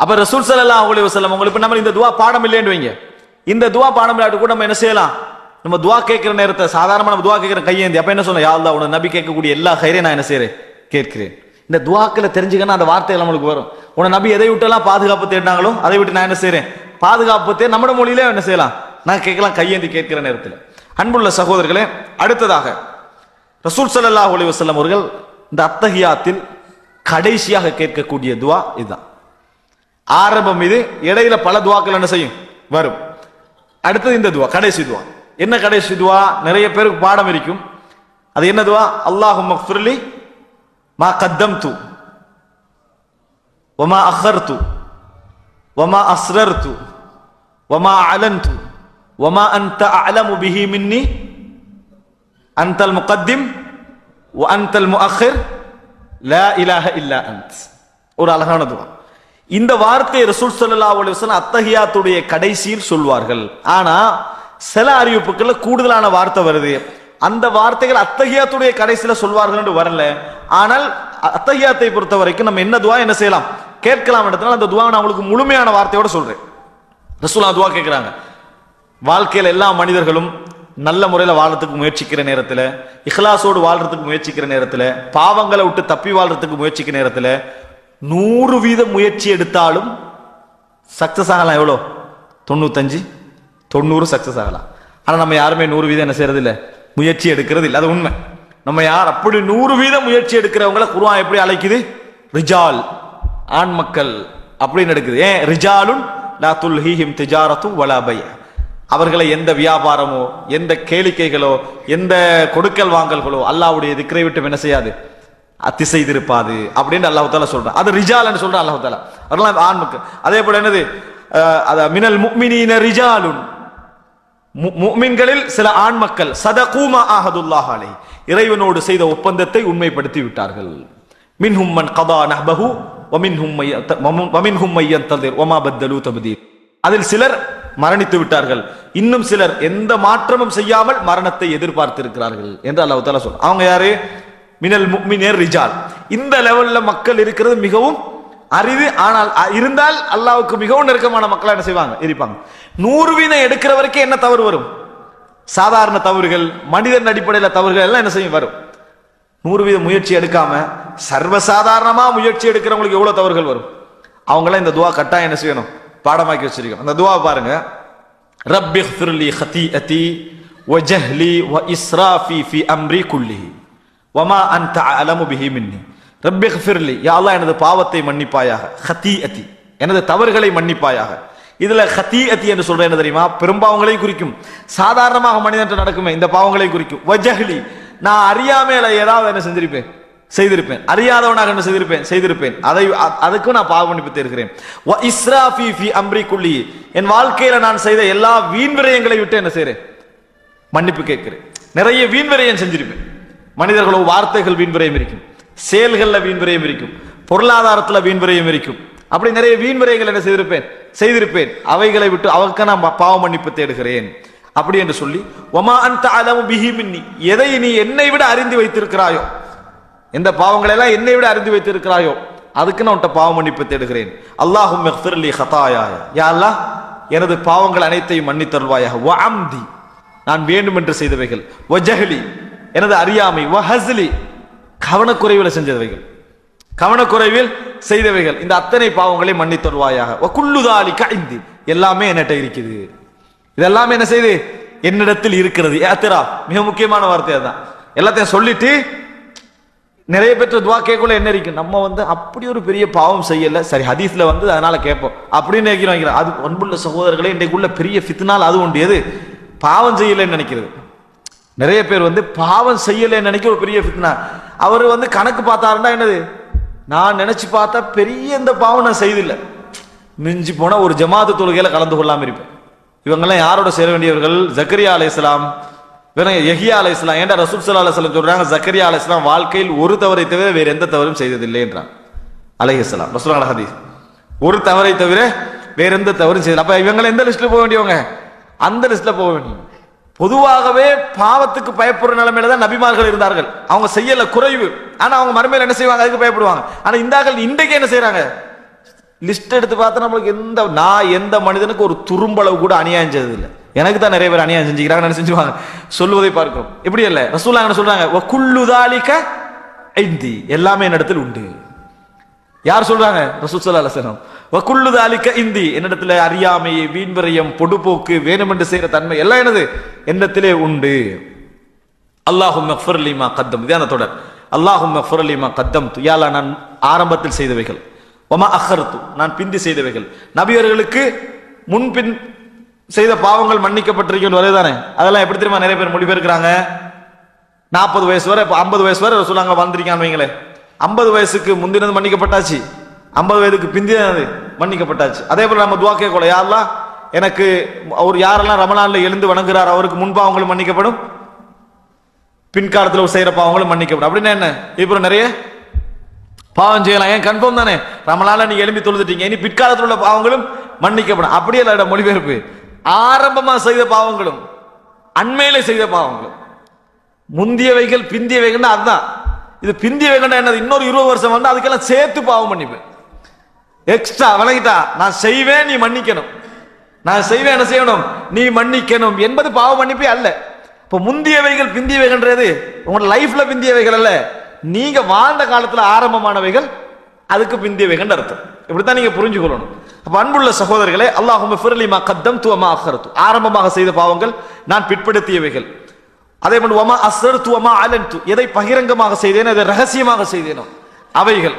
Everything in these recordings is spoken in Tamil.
அப்ப ரசூல் சல்லா அலைஹி வசலம் உங்களுக்கு நம்ம இந்த துவா பாடம் இல்லைன்னு வைங்க. இந்த துவா பாடம் இல்லாட்டு கூட நம்ம என்ன செய்யலாம்? நம்ம துவா கேட்கிற நேரத்தை சாதாரணமா நம்ம துவா கேட்கிற கையேந்தி அப்ப என்ன சொல்ல யாழ் தான் உன நபி கேட்கக்கூடிய எல்லா கைரையும் நான் என்ன செய்யறேன் கேட்கிறேன். இந்த துவாக்கில் தெரிஞ்சுக்கணும் அந்த வார்த்தைகள் நம்மளுக்கு வரும். உன நபி எதை விட்டெல்லாம் பாதுகாப்பு தேடினாங்களோ அதை விட்டு நான் என்ன செய்யறேன் பாதுகாப்பு தே நம்மட மொழியிலே என்ன செய்யலாம்? நான் கேட்கலாம் கையேந்தி கேட்கிற நேரத்தில். அன்புள்ள சகோதரர்களே அடுத்ததாக ரசூல் ஸல்லல்லாஹு அலைஹி வஸல்லம் அவர்கள் இந்த அத்தகையாத்தில் கடைசியாக கேட்கக்கூடிய துவா இதுதான். ஆரம்பம் இது இடையில பல துவாக்கள் என்ன செய்யும்? வரும். அடுத்தது இந்த துவா கடைசி துவா. என்ன கடைசி துவா? நிறைய பேருக்கு பாடம் இருக்கும். அது என்ன துவா? அல்லாஹும் மக்ஃபுர்லி மா கத்தம்து வமா அஹர்து வமா அஸ்ரர்து வமா அலன்து வமா அன்த அலமு பிஹி மின்னி அன்தல் முகத்திம் அன்தல் முஅخر லா இலாஹ இல்லா அன்த் ஒரு அழகான துவா. இந்த வார்த்தையை ரசூல் சல்லா அலைஹி வஸல்லம் அத்தஹியாத்துடைய கடைசியில் சொல்வார்கள். ஆனா சில அறிவிப்புகள்ல கூடுதலான வார்த்தை வருது. அந்த வார்த்தைகள் அத்தகையாத்துடைய கடைசியில சொல்வார்கள் என்று வரல. ஆனால் அத்தகையாத்தை பொறுத்த வரைக்கும் நம்ம என்ன துவா என்ன செய்யலாம்? கேட்கலாம் இடத்துல அந்த துவா நான் உங்களுக்கு முழுமையான வார்த்தையோட சொல்றேன். ரசூலா துவா கேட்கிறாங்க வாழ்க்கையில் எல்லா மனிதர்களும் நல்ல முறையில் வாழ்றதுக்கு முயற்சிக்கிற நேரத்தில் இஹ்லாஸோடு வாழ்றதுக்கு முயற்சிக்கிற நேரத்தில் பாவங்களை விட்டு தப்பி வாழ்றதுக்கு முயற்சிக்கிற நேரத்தில் நூறு வீத முயற்சி எடுத்தாலும் சக்ஸஸ் ஆகலாம். எவ்வளோ? தொண்ணூத்தஞ்சு? தொண்ணூறு சக்ஸஸ் ஆகலாம். ஆனால் நம்ம யாருமே நூறு வீதம் என்ன செய்யறது இல்லை முயற்சி எடுக்கிறது இல்லை அது உண்மை. நம்ம யார் அப்படி நூறு வீதம் முயற்சி எடுக்கிறவங்கள குருவான் எப்படி அழைக்குது? ரிஜால். ஆண் மக்கள் அப்படின்னு எடுக்குது. ஏன்? ரிஜாலுன் லா துல்ஹீஹிம் திஜாரத்தும் வலா அவர்களை எந்த வியாபாரமோ எந்த கேளிக்கைகளோ எந்த கொடுக்கல் வாங்கல்களோ அல்லாவுடைய திக்கரை விட்டு என்ன செய்யாது? அத்தி செய்திருப்பாது அப்படின்னு அல்லாஹ் தாலா சொல்றான். அது ரிஜால்னு சொல்றான் அல்லாஹ் தாலா அதெல்லாம் ஆண் அதே போல என்னது? மினல் முக்மினீன ரிஜாலுன். மு- சில ஆண் மக்கள் சதகூமா ஆஹதுல்லாஹ் அலை இறைவனோடு செய்த ஒப்பந்தத்தை உண்மைப்படுத்தி விட்டார்கள். மின் ஹும்மன் கதா நஹ்பஹு வமின்ஹும் மை யத்த- வமு- வமின்ஹும் மை பத்தலு தபுதீர். அதில் சிலர் மரணித்து விட்டார்கள். இன்னும் சிலர் எந்த மாற்றமும் செய்யாமல் மரணத்தை எதிர்பார்த்திருக்கிறார்கள் என்று அல்லாஹ் தாலா சொல் அவங்க யாரு? மினல் முக்மினர் ரிஜால். இந்த லெவல்ல மக்கள் இருக்கிறது மிகவும் அரிது ஆனால் இருந்தால் அல்லாவுக்கு மிகவும் நெருக்கமான மக்களா என்ன செய்வாங்க? இருப்பாங்க நூறு வீதம் எடுக்கிற வரைக்கும் என்ன தவறு வரும்? சாதாரண தவறுகள் மனிதன் அடிப்படையில் தவறுகள் எல்லாம் என்ன செய்யும்? வரும். நூறு வீத முயற்சி எடுக்காம சர்வசாதாரணமாக முயற்சி எடுக்கிறவங்களுக்கு எவ்வளோ தவறுகள் வரும்? அவங்களாம் இந்த துவா கட்டாயம் என்ன செய்யணும்? பாடமாக்கி வச்சிருக்கோம் அந்த துவா பாருங்க. ரப்பி ஃபிர்லி ஹதீஅதி வஜஹ்லி வ இஸ்ராஃபி ஃபி அம்ரி குல்லிஹி. வமா அன்த அலமு பிஹி மின்னி. ரப்பி ஃபிர்லி யா அல்லாஹ் எனது பாவத்தை மன்னிப்பாயாக. ஹதீஅதி எனது தவறுகளை மன்னிப்பாயாக. இதுல ஹதீஅதி என்று சொல்ற என்ன தெரியுமா? பெரும்பாவங்களையும் குறிக்கும். சாதாரணமாக மனிதன் நடக்குமே இந்த பாவங்களையும் குறிக்கும். வஜஹ்லி நான் அறியாமையில ஏதாவது என்ன செஞ்சிருப்பேன்? செய்திருப்பேன். அறியாதவனாக என்ன செய்திருப்பேன்? செய்திருப்பேன். அதை அதுக்கும் நான் பாவ மன்னிப்பு தேர்கிறேன். இஸ்ராஃபி ஃபி அம்ரி குள்ளி என் வாழ்க்கையில நான் செய்த எல்லா வீண் விரயங்களை விட்டு என்ன செய்கிறேன் மன்னிப்பு கேட்கிறேன். நிறைய வீண் விரயம் செஞ்சிருப்பேன். மனிதர்களோ வார்த்தைகள் வீண் விரயம் இருக்கும். செயல்களில் வீண் விரயம் இருக்கும். பொருளாதாரத்தில் வீண் விரயம் இருக்கும். அப்படி நிறைய வீண் விரயங்கள் என்ன செய்திருப்பேன்? செய்திருப்பேன். அவைகளை விட்டு அவருக்கு நான் பாவ மன்னிப்பு தேடுகிறேன். அப்படி என்று சொல்லி ஒமா அந்த அளவு பிஹி மின்னி. எதை நீ என்னை விட அறிந்து வைத்திருக்கிறாயோ இந்த பாவங்களெல்லாம் என்னை விட அறிந்து வைத்திருக்கிறாயோ அதுக்கு நான் உன்ட்ட பாவ மன்னிப்பு தேடுகிறேன். அல்லாஹும் மெஹ்ஃபிர்லி ஹதாயாய யா அல்லாஹ் எனது பாவங்கள் அனைத்தையும் மன்னித்தருள்வாயாக. வ அம்தி நான் வேண்டும் என்று செய்தவைகள். வ ஜஹ்லி எனது அறியாமை. வ ஹஸ்லி கவனக்குறைவில் செஞ்சவைகள். கவனக்குறைவில் செய்தவைகள். இந்த அத்தனை பாவங்களை மன்னித்தருள்வாயாக. வ குல்லுதாலி கைந்தி எல்லாமே என்னட்ட இருக்குது. இதெல்லாமே என்ன செய்து? என்னிடத்தில் இருக்கிறது. ஏத்திரா மிக முக்கியமான வார்த்தை அதான் எல்லாத்தையும் சொல்லிட்டு நிறைய பேர் துவா கேட்கல என்ன இருக்கு? நம்ம வந்து அப்படி ஒரு பெரிய பாவம் செய்யல. சரி ஹதீஸ்ல வந்து அதனால கேட்போம். அப்படின்னு நினைக்கிறோம் அது அன்புள்ள சகோதரர்களே இன்றைக்குள்ள பெரிய ஃபித்னால் அது ஒன்றியது பாவம் செய்யலைன்னு நினைக்கிறது. நிறைய பேர் வந்து பாவம் செய்யலைன்னு நினைக்க ஒரு பெரிய ஃபித்னா. அவர் வந்து கணக்கு பார்த்தாருன்னா என்னது? நான் நினைச்சு பார்த்தா பெரிய இந்த பாவம் நான் செய்தில்லை. மிஞ்சி போனால் ஒரு ஜமாத்து தொழுகையில் கலந்து கொள்ளாமல் இருப்பேன். இவங்கெல்லாம் யாரோட சேர வேண்டியவர்கள்? ஜக்கரியா அலைஹிஸ்ஸலாம் வெறும் யஹியா இஸ்லாம் ஏன்டா ரசூல் சல்லா அலுவலம் சொல்றாங்க ஜக்கரியா அலைஹிஸ்ஸலாம் வாழ்க்கையில் ஒரு தவறை தவிர வேறு எந்த தவறும் செய்ததில்லை என்றான் அலைஹிஸ்ஸலாம் ரசூலுல்லாஹி ஹதீஸ். ஒரு தவறை தவிர வேற எந்த தவறும் செய்யல அப்ப இவங்களை எந்த லிஸ்ட்ல போக வேண்டியவங்க? அந்த லிஸ்ட்ல போக வேண்டிய பொதுவாகவே பாவத்துக்கு பயப்படுற நிலைமையில தான் நபிமார்கள் இருந்தார்கள். அவங்க செய்யல குறைவு. ஆனா அவங்க மறுமையில் என்ன செய்வாங்க? அதுக்கு பயப்படுவாங்க. ஆனா இந்தாக்கள் இன்றைக்கு என்ன செய்கிறாங்க லிஸ்ட் எடுத்து பார்த்தா நம்மளுக்கு எந்த நான் எந்த மனிதனுக்கு ஒரு துரும்பளவு கூட அநியாயம் செய்ததில்லை. எனக்கு தான் நிறைய பேர் அநியாயம் செஞ்சுக்கிறாங்க செஞ்சுவாங்க சொல்லுவதை பார்க்கிறோம். இப்படி இல்லை ரசூலா என்ன சொல்றாங்க? "வ ஐந்தி. எல்லாமே என்னிடத்தில் உண்டு. யார் சொல்றாங்க? ரசூல் ஸல்லல்லாஹு அலைஹி இந்தி என்னிடத்துல அறியாமை வீண்வரையம் பொடுபோக்கு வேணுமென்று செய்யற தன்மை எல்லாம் என்னது? என்னிடத்திலே உண்டு. அல்லாஹும் மா கத்தம் இதான தொடர். அல்லாஹும் மா கத்தம் யாலா நான் ஆரம்பத்தில் செய்தவைகள். ஒமா அஹர்த்து நான் பிந்தி செய்தவைகள். நபியர்களுக்கு முன்பின் செய்த பாவங்கள் மன்னிக்கப்பட்டிருக்கும் வரைதானே அதெல்லாம் எப்படி தெரியுமா நிறைய பேர் மொழிபெயர்க்கிறாங்க நாற்பது வயசு வரை இப்போ ஐம்பது வயசு வரை சொல்லாங்க வாழ்ந்திருக்கான்னு வைங்களேன். ஐம்பது வயசுக்கு முந்தினது மன்னிக்கப்பட்டாச்சு. ஐம்பது வயதுக்கு பிந்தினது மன்னிக்கப்பட்டாச்சு. அதே போல நம்ம துவா கேட்கல யாரெல்லாம் எனக்கு அவர் யாரெல்லாம் ரமலான்ல எழுந்து வணங்குறார் அவருக்கு முன்பாவங்களும் மன்னிக்கப்படும். பின்காலத்தில் செய்கிற பாவங்களும் மன்னிக்கப்படும். அப்படின்னா என்ன? இப்போ நிறைய பாவம் செய்யலாம். ஏன்? கன்ஃபார்ம் தானே? ரமலான்ல நீங்க எழுப்பி தொழுதுட்டீங்க. இனி பிற்காலத்தில் உள்ள பாவங்களும் மன்னிக்கப்படும். அப்படியே இல்லை மொழிபெயர்ப்பு. ஆரம்பமா செய்த பாவங்களும் அண்மையில செய்த பாவங்களும். முந்தியவைகள் பிந்தியவைகள்னா அதுதான். இது பிந்தியவைகள்னா என்னது? இன்னொரு இருபது வருஷம் வந்து அதுக்கெல்லாம் சேர்த்து பாவம் பண்ணிப்பேன். எக்ஸ்ட்ரா விளங்கிட்டா நான் செய்வேன் நீ மன்னிக்கணும். நான் செய்வேன் என்ன செய்யணும்? நீ மன்னிக்கணும். என்பது பாவம் மன்னிப்பே அல்ல. இப்போ முந்தியவைகள் பிந்தியவைகள்ன்றது உங்களோட லைஃப்ல பிந்தியவைகள் அல்ல. நீங்க வாழ்ந்த காலத்தில் ஆரம்பமானவைகள் அதுக்கு பிந்தியவைகள் அர்த்தம். இப்படித்தான் நீங்க புரிஞ்சுக்கொள்ளணும். அப்ப அன்புள்ள சகோதரர்களே அல்லாஹும் ஃபிர்லிமா கத்தம் துவமா அஹரத்து ஆரம்பமாக செய்த பாவங்கள் நான் பிற்படுத்தியவைகள். அதே போன்று ஒமா அசர் துவமா எதை பகிரங்கமாக செய்தேனோ எதை ரகசியமாக செய்தேனோ அவைகள்.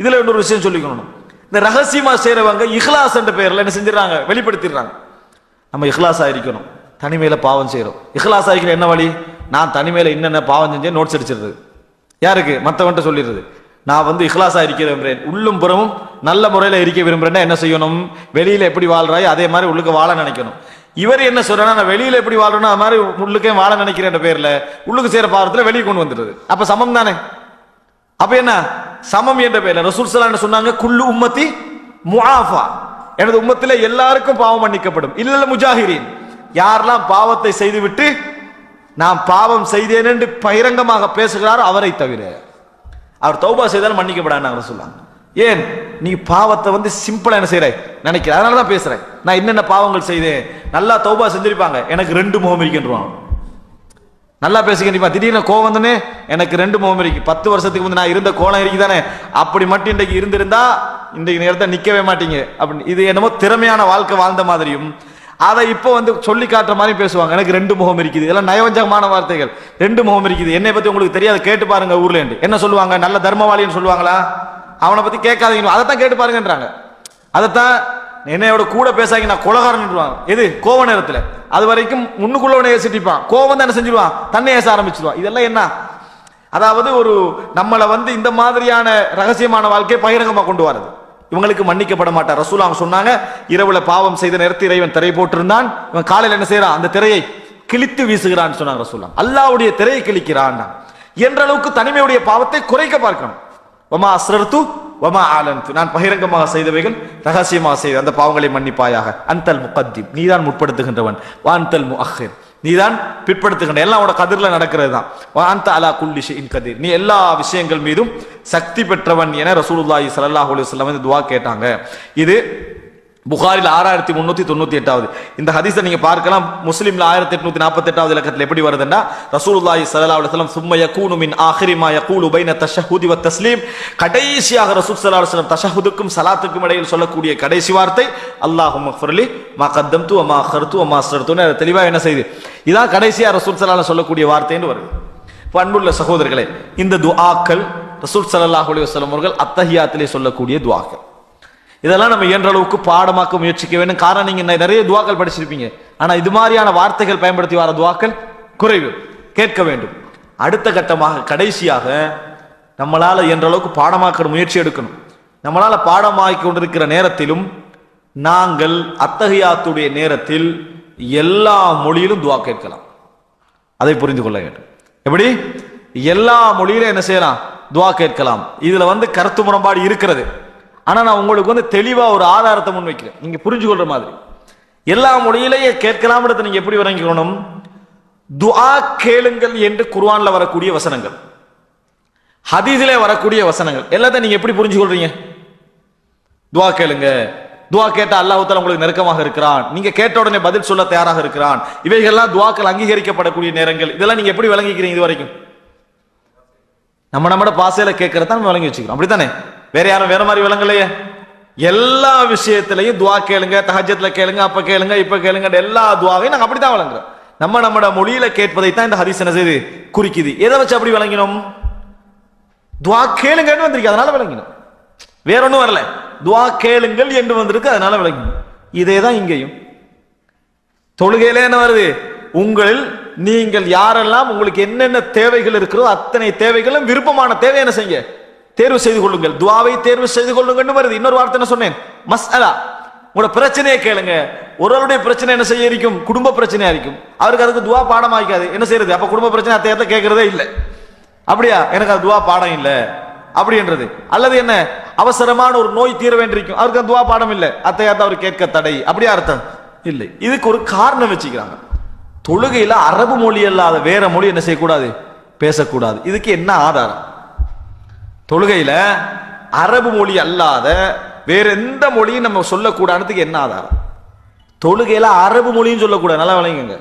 இதில் இன்னொரு விஷயம் சொல்லிக்கணும். இந்த ரகசியமாக செய்கிறவங்க இஹ்லாஸ் என்ற பெயரில் என்ன செஞ்சிடறாங்க? வெளிப்படுத்திடுறாங்க. நம்ம இஹ்லாஸா இருக்கணும். தனிமையில் பாவம் செய்கிறோம் இஹ்லாஸ் ஆகிக்கிற என்ன வழி? நான் தனிமையில் என்னென்ன பாவம் செஞ்சேன் நோட்ஸ் அடிச்சிடுறது. யாருக்கு? மற்றவன்ட்ட சொல்லிடுறது. நான் வந்து இஹ்லாஸா இருக்கிறேன். உள்ளும் புறமும் நல்ல முறையில் இருக்க விரும்புகிறேன்னா என்ன செய்யணும்? வெளியில் எப்படி வாழ்கிறாய் அதே மாதிரி உள்ளுக்கு வாழ நினைக்கணும். இவர் என்ன சொல்றா நான் வெளியில எப்படி வாழணும் அது மாதிரி உள்ளுக்கே வாழ நினைக்கிறேன் பேர்ல உள்ளுக்கு செய்யற பாவத்தில் வெளியே கொண்டு வந்துடுது. அப்ப சமம் தானே? அப்ப என்ன? சமம் என்ற பேரில். ரசூல் ஸல்லல்லாஹு சொன்னாங்க குல்லு உம்மத்தி முஆஃபா. எனது உம்மத்தில் எல்லாருக்கும் பாவம் மன்னிக்கப்படும். இல்ல முஜாஹிரீன். யாரெல்லாம் பாவத்தை செய்துவிட்டு நான் பாவம் செய்தேன் என்று பகிரங்கமாக பேசுகிறாரோ அவரை தவிர அவர் தௌபா செய்தாலும் மன்னிக்கப்படாங்க சொல்லாங்க ஏன்? நீ பாவத்தை வந்து சிம்பிளா என்ன செய்யற நினைக்கிற. அதனால தான் பேசுறேன். நான் என்னென்ன பாவங்கள் செய்தேன்? நல்லா தௌபா செஞ்சிருப்பாங்க. எனக்கு ரெண்டு முகம் இருக்கின்றான் நல்லா பேசுகிறீங்க திடீர்னு கோவம் வந்தனே எனக்கு ரெண்டு முகம் இருக்கு. பத்து வருஷத்துக்கு முந்தைய நான் இருந்த கோலம் இருக்குதானே அப்படி மட்டும் இன்றைக்கு இருந்திருந்தா இன்றைக்கு நேரத்தை நிற்கவே மாட்டீங்க. அப்படின்னு இது என்னமோ திறமையான வாழ்க்கை வாழ்ந்த மாதிரியும். அதை இப்போ வந்து சொல்லி காட்டுற மாதிரி பேசுவாங்க. எனக்கு ரெண்டு முகம் இருக்குது. இதெல்லாம் நயவஞ்சகமான வார்த்தைகள். ரெண்டு முகம் இருக்குது. என்னை பற்றி உங்களுக்கு தெரியாது. கேட்டு பாருங்க ஊர்லேருந்து என்ன சொல்லுவாங்க? நல்ல தர்மவாளின்னு சொல்லுவாங்களா? அவனை பற்றி கேட்காதீங்க. அதைத்தான் கேட்டு பாருங்கன்றாங்க. அதைத்தான் என்னையோட கூட பேசாங்க நான் கொலகாரன்னுவாங்க எது? கோவ நேரத்தில். அது வரைக்கும் முன்னுக்குள்ளவனை ஏசிட்டிப்பான் கோவம் தான் என்ன செஞ்சிருவான். தன்னை ஏச ஆரம்பிச்சிருவான். இதெல்லாம் என்ன? அதாவது ஒரு நம்மளை வந்து இந்த மாதிரியான ரகசியமான வாழ்க்கையை பகிரங்கமாக கொண்டு வரது இவங்களுக்கு மன்னிக்கப்பட மாட்டார். ரசூல் அவங்க சொன்னாங்க இரவுல பாவம் செய்த நேரத்தில் இறைவன் திரை போட்டிருந்தான். இவன் காலையில் என்ன செய்யறான் அந்த திரையை கிழித்து வீசுகிறான்னு சொன்னாங்க ரசூலாம் அல்லாவுடைய திரையை கிழிக்கிறான் என்ற அளவுக்கு தனிமையுடைய பாவத்தை குறைக்க பார்க்கணும். வமா அஸ்ரர்த்து வமா ஆலன்து. நான் பகிரங்கமாக செய்தவைகள் ரகசியமாக செய்த அந்த பாவங்களை மன்னிப்பாயாக. அந்தல் முகத்திம் நீதான் முற்படுத்துகின்றவன். வான்தல் முஅஹிர் நீதான் பிற்படுத்துகின்ற எல்லாம் உனக்கு கதிரில் நடக்கிறது தான் வாந்த அலா குல்லி ஷைஇன் கதிர். நீ எல்லா விஷயங்கள் மீதும் சக்தி பெற்றவன் என ரசூலுல்லாஹி சல்லாஹ் அலைஹி வந்து துவா கேட்டாங்க. இது புகாரில் ஆறாயிரத்தி முந்நூற்றி தொண்ணூற்றி எட்டாவது. இந்த ஹதீஸை நீங்கள் பார்க்கலாம். முஸ்லீமில் ஆயிரத்தி எட்நூத்தி நாற்பத்தி எட்டாவது இலக்கத்தில் எப்படி வருதுன்னா ரசூலுல்லாஹி ஸல்லல்லாஹு அலுவலம் சும்ம யகூனு மின் ஆஹிரிமா யகூலு பைன வ தஸ்லீம். கடைசியாக ரசூல் ஸல்லல்லாஹு அலுவலம் தஷஹுதுக்கும் சலாத்துக்கும் இடையில் சொல்லக்கூடிய கடைசி வார்த்தை அல்லாஹும்ம ஃபிர்லி மா கத்தம்து வ அம்மா அഖர்து அம்மா சர்த்துன்னு தெளிவாக என்ன செய்யுது? இதான் கடைசியாக ரசூல் ஸல்லல்லாஹு சொல்லக்கூடிய வார்த்தைன்னு வருது. பண்புள்ள அன்புள்ள சகோதரர்களே இந்த துஆக்கள் ரசூல் ஸல்லல்லாஹு அலைஹி அவர்கள் அத்தஹியாத்திலே சொல்லக்கூடிய துவாக்கள் இதெல்லாம் நம்ம இயன்ற அளவுக்கு பாடமாக்க முயற்சிக்க வேண்டும். காரணம் நீங்கள் நிறைய துவாக்கள் படிச்சிருப்பீங்க. ஆனால் இது மாதிரியான வார்த்தைகள் பயன்படுத்தி வர துவாக்கள் குறைவு. கேட்க வேண்டும். அடுத்த கட்டமாக கடைசியாக நம்மளால் இயன்ற அளவுக்கு பாடமாக்க முயற்சி எடுக்கணும். நம்மளால் பாடமாக்கி கொண்டிருக்கிற நேரத்திலும் நாங்கள் அத்தகையாத்துடைய நேரத்தில் எல்லா மொழியிலும் துவா கேட்கலாம். அதை புரிந்து கொள்ள வேண்டும். எப்படி? எல்லா மொழியிலும் என்ன செய்யலாம்? துவா கேட்கலாம். இதுல வந்து கருத்து முரண்பாடு இருக்கிறது. ஆனால் நான் உங்களுக்கு வந்து தெளிவாக ஒரு ஆதாரத்தை முன்வைக்கிறேன். நீங்கள் புரிஞ்சு கொள்ற மாதிரி. எல்லா மொழியிலேயே கேட்கலாம்ன்றத நீங்கள் எப்படி விளங்கிக்கணும் துஆ கேளுங்கள் என்று குர்வானில் வரக்கூடிய வசனங்கள். ஹதீஸிலே வரக்கூடிய வசனங்கள். எல்லாத்தையும் நீங்கள் எப்படி புரிஞ்சு கொள்றீங்க துஆ கேளுங்க. துவா கேட்டால் அல்லாஹ் உங்களுக்கு நெருக்கமாக இருக்கிறான். நீங்க கேட்ட உடனே பதில் சொல்ல தயாராக இருக்கிறான். இவைகள்லாம் துவாக்கள் அங்கீகரிக்கப்படக்கூடிய நேரங்கள். இதெல்லாம் நீங்க எப்படி விளங்கிக்கிறீங்க இது வரைக்கும் நம்ம நம்மட பாசையில கேட்கறத நம்ம விளங்கி வச்சுக்கிறோம். அப்படித்தானே? வேற யாரும் வேற மாதிரி விளங்கலையே? எல்லா விஷயத்திலையும் துவா கேளுங்க தஹஜத்துல கேளுங்க அப்ப கேளுங்க இப்ப கேளுங்க எல்லா துவாவையும் நாங்க அப்படித்தான் வழங்குறோம். நம்ம நம்மட மொழியில கேட்பதை தான் இந்த ஹரிசன செய்து? குறிக்குது. எதை வச்சு அப்படி விளங்கினோம்? துவா கேளுங்கன்னு வந்திருக்கு அதனால விளங்கினோம். வேற ஒன்றும் வரல. துவா கேளுங்கள் என்று வந்திருக்கு அதனால விளங்கினோம். இதே தான் இங்கேயும். தொழுகையில என்ன வருது? உங்களில் நீங்கள் யாரெல்லாம் உங்களுக்கு என்னென்ன தேவைகள் இருக்கிறோ அத்தனை தேவைகளும் விருப்பமான தேவை என்ன செய்யுங்க? தேர்வு செய்து கொள்ளுங்கள். துவாவை தேர்வு செய்து கொள்ளுங்கன்னு வருது. இன்னொரு வார்த்தை என்ன சொன்னேன்? மஸ்அலா. உங்களோட பிரச்சனையை கேளுங்க. ஒருவருடைய பிரச்சனை என்ன செய்ய இருக்கும்? குடும்ப பிரச்சனையா இருக்கும். அவருக்கு அதுக்கு துவா பாடம் ஆகிக்காது என்ன செய்யறது? அப்ப குடும்ப பிரச்சனை அத்தையத்தை கேட்கறதே இல்லை. அப்படியா? எனக்கு அது துவா பாடம் இல்லை. அப்படின்றது அல்லது என்ன? அவசரமான ஒரு நோய் தீர வேண்டியிருக்கும் அவருக்கு அந்த துவா பாடம் இல்லை. அத்தையாத்த அவர் கேட்க தடை. அப்படியா அர்த்தம்? இல்லை. இதுக்கு ஒரு காரணம் வச்சுக்கிறாங்க. தொழுகையில் அரபு மொழி அல்லாத வேற மொழி என்ன செய்யக்கூடாது? பேசக்கூடாது. இதுக்கு என்ன ஆதாரம்? தொழுகையில் அரபு மொழி அல்லாத வேற எந்த மொழியும் நம்ம சொல்லக்கூடாதுக்கு என்ன ஆதாரம்? தொழுகையில் அரபு மொழியும் சொல்லக்கூடாது. நல்லா விளங்குங்க.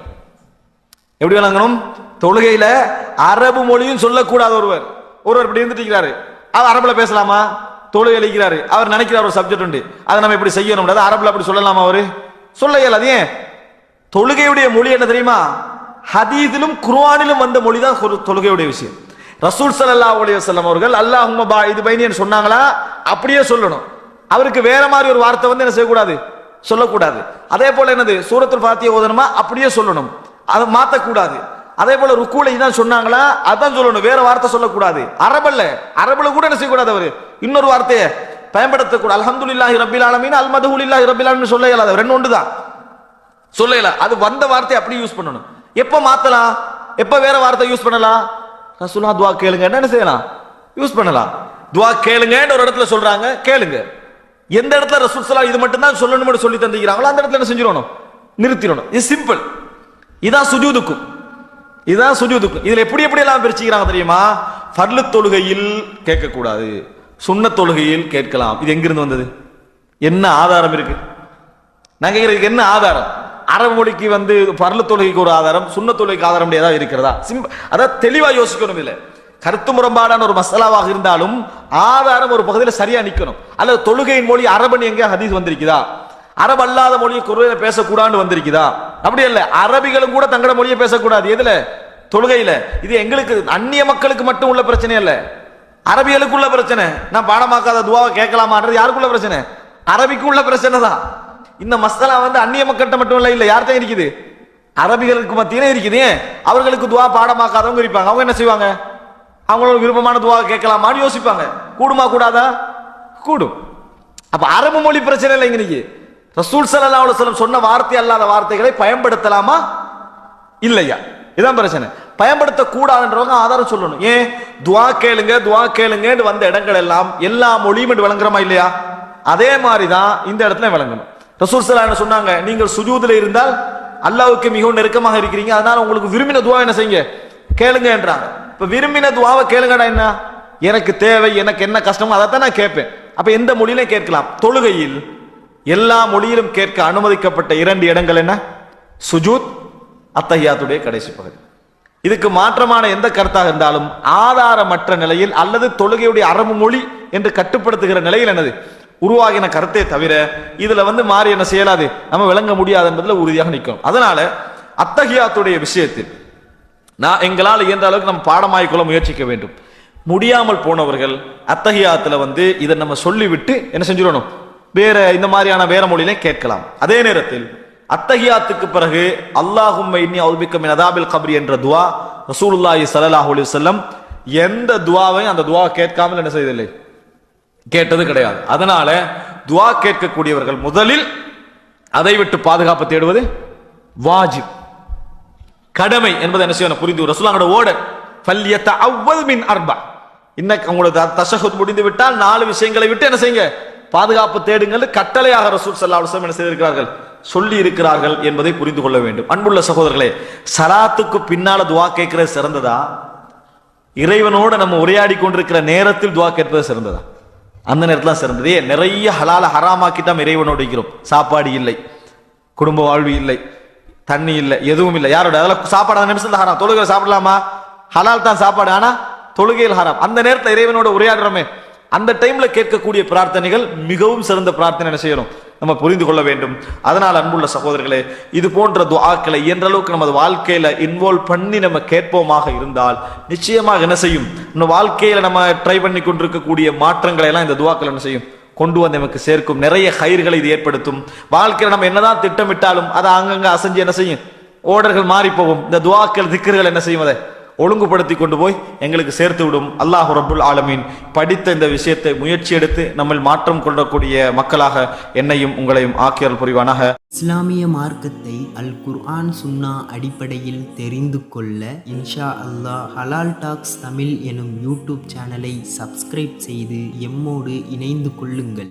எப்படி விளங்கணும்? தொழுகையில் அரபு மொழியும் சொல்லக்கூடாத ஒருவர். ஒருவர் இப்படி இருந்துட்டு அவர் அரபில் பேசலாமா? தொழுகை அளிக்கிறாரு அவர் நினைக்கிறார் ஒரு சப்ஜெக்ட் உண்டு. அதை நம்ம இப்படி செய்யணும். அரபில் அப்படி சொல்லலாமா அவரு? சொல்ல இயலாது. ஏன்? தொழுகையுடைய மொழி என்ன தெரியுமா? ஹதீதிலும் குர்ஆனிலும் வந்த மொழி தான் தொழுகையுடைய விஷயம். ரசூல் சல்லா அலைஹி வஸல்லம் அவர்கள் அல்லாஹும்ம பா இது பைனின்னு சொன்னாங்களா? அப்படியே சொல்லணும். அவருக்கு வேற மாதிரி ஒரு வார்த்தை வந்து என்ன செய்யக்கூடாது? சொல்லக்கூடாது. அதே போல என்னது? சூரத்தில் பாத்திய ஓதனமா அப்படியே சொல்லணும். அதை மாத்தக்கூடாது. அதே போல ருக்கூல இதான் சொன்னாங்களா? அதான் சொல்லணும். வேற வார்த்தை சொல்லக்கூடாது. அரபல்ல அரபுல கூட என்ன செய்யக்கூடாது அவரு? இன்னொரு வார்த்தையை பயன்படுத்தக்கூடாது. அல்ஹம்துலில்லாஹி ரப்பில் ஆலமீன் அல் மதுஹுலில்லாஹி ரப்பில் ஆலமின் சொல்ல இயலாது. ரெண்டு ஒன்று தான். சொல்லல அது வந்த வார்த்தையை அப்படி யூஸ் பண்ணணும். எப்போ மாத்தலாம்? எப்போ வேற வார்த்தை யூஸ் பண்ணலாம்? ரசூலா துவா கேளுங்க என்ன செய்யலாம்? யூஸ் பண்ணலாம். துவா கேளுங்கன்னு ஒரு இடத்துல சொல்றாங்க கேளுங்க. எந்த இடத்துல ரசூல் சலா இது மட்டும் தான் சொல்லணும்னு சொல்லி தந்திக்கிறாங்களோ அந்த இடத்துல என்ன செஞ்சிடணும்? நிறுத்திடணும். இது சிம்பிள் இதான் சுஜூதுக்கும். இதான் சுஜூதுக்கும். இதில் எப்படி எப்படி எல்லாம் பிரிச்சுக்கிறாங்க தெரியுமா? ஃபர்லு தொழுகையில் கேட்கக்கூடாது. சுண்ண தொழுகையில் கேட்கலாம். இது எங்கிருந்து வந்தது? என்ன ஆதாரம் இருக்கு? நான் கேட்கறதுக்கு என்ன ஆதாரம்? அரபு மொழிக்கு வந்து பரல தொழுகைக்கு ஒரு ஆதாரம் சுண்ண தொழுகைக்கு ஆதாரம் ஏதாவது இருக்கிறதா? சிம்ப அதாவது தெளிவா யோசிக்கணும் இல்லை கருத்து முரம்பாடான ஒரு மசாலாவாக இருந்தாலும் ஆதாரம் ஒரு பகுதியில் சரியா நிற்கணும் அல்லது தொழுகையின் மொழி அரபன் எங்க ஹதீஸ் வந்திருக்குதா? அரபு அல்லாத மொழியை குறையில பேசக்கூடாதுன்னு வந்திருக்குதா? அப்படி இல்லை அரபிகளும் கூட தங்களோட மொழியை பேசக்கூடாது. எதுல? தொழுகையில. இது எங்களுக்கு அந்நிய மக்களுக்கு மட்டும் உள்ள பிரச்சனை இல்லை. அரபிகளுக்கு உள்ள பிரச்சனை. நான் பாடமாக்காத துவாவை கேட்கலாமான்றது யாருக்குள்ள பிரச்சனை? அரபிக்குள்ள பிரச்சனை தான் இந்த மசாலா வந்து அந்நிய மக்கள்கிட்ட மட்டும் இல்லை இல்லை யார்கிட்ட இருக்குது. அரபிகளுக்கு மத்தியிலே இருக்குது. ஏன்? அவர்களுக்கு துவா பாடமாக்காதவங்க இருப்பாங்க. அவங்க என்ன செய்வாங்க? அவங்களோட விருப்பமான துவா கேட்கலாமான்னு யோசிப்பாங்க. கூடுமா கூடாதா? கூடும். அப்ப அரபு மொழி பிரச்சனை இல்லை இன்னைக்கு ரசூல் சல்லா அலுவலம் சொன்ன வார்த்தை அல்லாத வார்த்தைகளை பயன்படுத்தலாமா? இல்லையா? இதான் பிரச்சனை. பயன்படுத்தக்கூடாதுன்றவங்க ஆதாரம் சொல்லணும். ஏன்? துவா கேளுங்க துவா கேளுங்கன்னு வந்த இடங்கள் எல்லாம் எல்லா மொழியும் விளங்குறமா இல்லையா? அதே மாதிரி தான் இந்த இடத்துல விளங்கணும். ரசூல் என்ன சொன்னாங்க நீங்கள் சுஜூதில் இருந்தால் அல்லாவுக்கு மிகவும் நெருக்கமாக இருக்கிறீங்க. அதனால உங்களுக்கு விரும்பின துவா என்ன செய்யுங்க? கேளுங்க என்றாங்க. இப்போ விரும்பின துவாவை கேளுங்கடா என்ன? எனக்கு தேவை எனக்கு என்ன கஷ்டமோ அதை நான் கேட்பேன். அப்போ எந்த மொழியிலும் கேட்கலாம். தொழுகையில் எல்லா மொழியிலும் கேட்க அனுமதிக்கப்பட்ட இரண்டு இடங்கள் என்ன? சுஜூத் அத்தஹியாத்துடைய கடைசி பகுதி. இதுக்கு மாற்றமான எந்த கருத்தாக இருந்தாலும் ஆதாரமற்ற நிலையில் அல்லது தொழுகையுடைய அரபு மொழி என்று கட்டுப்படுத்துகிற நிலையில் என்னது? உருவாகின கருத்தை தவிர இதுல வந்து மாறி என்ன செய்யலாது? நம்ம விளங்க முடியாது என்பதில் உறுதியாக நிற்கும். அதனால அத்தகையாத்துடைய விஷயத்தில் நான் எங்களால் இயன்ற அளவுக்கு நம்ம பாடமாய்க்கொள்ள முயற்சிக்க வேண்டும். முடியாமல் போனவர்கள் அத்தஹியாத்துல வந்து இதை நம்ம சொல்லிவிட்டு என்ன செஞ்சிடணும்? வேற இந்த மாதிரியான வேற மொழியிலே கேட்கலாம். அதே நேரத்தில் அத்தகையாத்துக்கு பிறகு அல்லாஹும் இன்னி அவுபிக்க அதாபில் கபரி என்ற துவா ரசூலுல்லாஹி ஸல்லல்லாஹு அலி செல்லம் எந்த துவாவையும் அந்த துவா கேட்காமல் என்ன செய்ததில்லை? கேட்டது கிடையாது. அதனால துவா கேட்கக்கூடியவர்கள் முதலில் அதை விட்டு பாதுகாப்பு தேடுவது வாஜிப். கடமை என்பதை என்ன செய்யணும்? புரிந்து ரசூலாங்கோட ஓடர் ஃபல்யத்த அவ்வல் மின் அர்பா. இன்னைக்கு உங்களுக்கு தஷஹுத் முடிந்து விட்டால் நாலு விஷயங்களை விட்டு என்ன செய்யுங்க? பாதுகாப்பு தேடுங்கள். கட்டளையாக ரசூல் ஸல்லல்லாஹு என்ன செய்திருக்கிறார்கள்? சொல்லி இருக்கிறார்கள் என்பதை புரிந்து கொள்ள வேண்டும். அன்புள்ள சகோதரர்களே சலாத்துக்கு பின்னால துவா கேட்கிறது சிறந்ததா? இறைவனோடு நம்ம உரையாடி கொண்டிருக்கிற நேரத்தில் துவா கேட்பது சிறந்ததா? அந்த நேரத்தில் சிறந்தது. ஏன் நிறைய ஹலால ஹராமாக்கிட்டாம் இறைவனோடு இருக்கிறோம் சாப்பாடு இல்லை. குடும்ப வாழ்வு இல்லை. தண்ணி இல்லை. எதுவும் இல்லை. யாரோட? அதெல்லாம் சாப்பாடு அந்த நிமிஷத்தில் ஹராம். தொழுகையில் சாப்பிடலாமா? ஹலால் தான் சாப்பாடு. ஆனால் தொழுகையில் ஹராம். அந்த நேரத்தில் இறைவனோட உரையாடுறோமே. அந்த டைம்ல கேட்கக்கூடிய பிரார்த்தனைகள் மிகவும் சிறந்த பிரார்த்தனை என்ன செய்யணும்? நம்ம புரிந்து கொள்ள வேண்டும். அதனால் அன்புள்ள சகோதரர்களே இது போன்ற துவாக்களை என்றளவுக்கு அளவுக்கு நமது வாழ்க்கையில் இன்வால்வ் பண்ணி நம்ம கேட்போமாக இருந்தால் நிச்சயமாக என்ன செய்யும்? நம்ம வாழ்க்கையில் நம்ம ட்ரை பண்ணி கொண்டிருக்கக்கூடிய மாற்றங்களை எல்லாம் இந்த துவாக்கள் என்ன செய்யும்? கொண்டு வந்து நமக்கு சேர்க்கும். நிறைய கயிர்களை இது ஏற்படுத்தும். வாழ்க்கையில் நம்ம என்னதான் திட்டமிட்டாலும் அதை அங்கங்கே அசைஞ்சு என்ன செய்யும்? ஓடர்கள் மாறி போகும் இந்த துவாக்கள் திக்கர்கள் என்ன செய்யும் அதை? ஒழுங்குபடுத்தி கொண்டு போய் எங்களுக்கு சேர்த்து விடும். அல்லாஹ் ரபுல் ஆலமீன் படித்த இந்த விஷயத்தை முயற்சி எடுத்து நம்ம மாற்றம் கொள்ளக்கூடிய மக்களாக என்னையும் உங்களையும் ஆக்கியல் புரிவானாக. இஸ்லாமிய மார்க்கத்தை அல் குர்ஆன் சுன்னா அடிப்படையில் தெரிந்து கொள்ள இன்ஷா அல்லாஹ் ஹலால் டாக்ஸ் தமிழ் எனும் யூடியூப் சேனலை சப்ஸ்கிரைப் செய்து எம்மோடு இணைந்து கொள்ளுங்கள்.